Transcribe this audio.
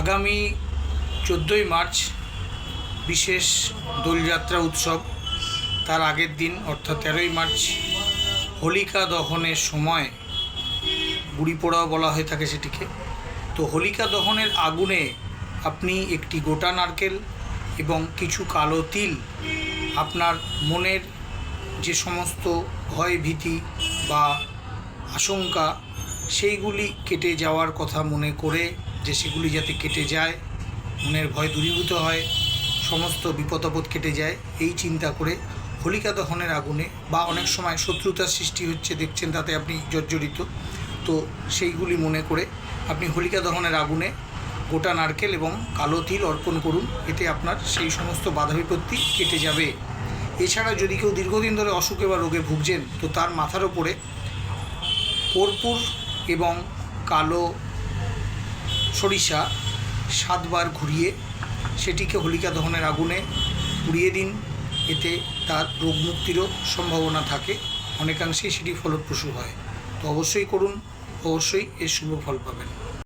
আগামী চোদ্দোই মার্চ বিশেষ দোলযাত্রা উৎসব। তার আগের দিন, অর্থাৎ তেরোই মার্চ, হোলিকা দহনের সময় বুড়ি পোড়াও বলা হয়ে থাকে সেটিকে। তো হোলিকা দহনের আগুনে আপনি একটি গোটা নারকেল এবং কিছু কালো তিল আপনার মনের যে সমস্ত ভয় ভীতি বা আশঙ্কা, সেইগুলি কেটে যাওয়ার কথা মনে করে যে সেগুলি যাতে কেটে যায়, মনের ভয় দূরীভূত হয়, সমস্ত বিপদাপদ কেটে যায়, এই চিন্তা করে হোলিকা দহনের আগুনে বা অনেক সময় শত্রুতার সৃষ্টি হচ্ছে দেখছেন তাতে আপনি জর্জরিত। তো সেইগুলি মনে করে আপনি হোলিকা দহনের আগুনে গোটা নারকেল এবং কালো তিল অর্পণ করুন, এতে আপনার সেই সমস্ত বাধা বিপত্তি কেটে যাবে। এছাড়া যদি কেউ দীর্ঘদিন ধরে অসুখে বা রোগে ভুগছেন, তো তার মাথার ওপরে কর্পূর এবং কালো সরিষা সাতবার ঘুরিয়ে সেটিকে হোলিকা দহনের আগুনে পুড়িয়ে দিন। এতে তার রোগ মুক্তিরও সম্ভাবনা থাকে। অনেকাংশেই সেটি ফলপ্রসূ হয়। তো অবশ্যই করুন, অবশ্যই এর শুভ ফল পাবেন।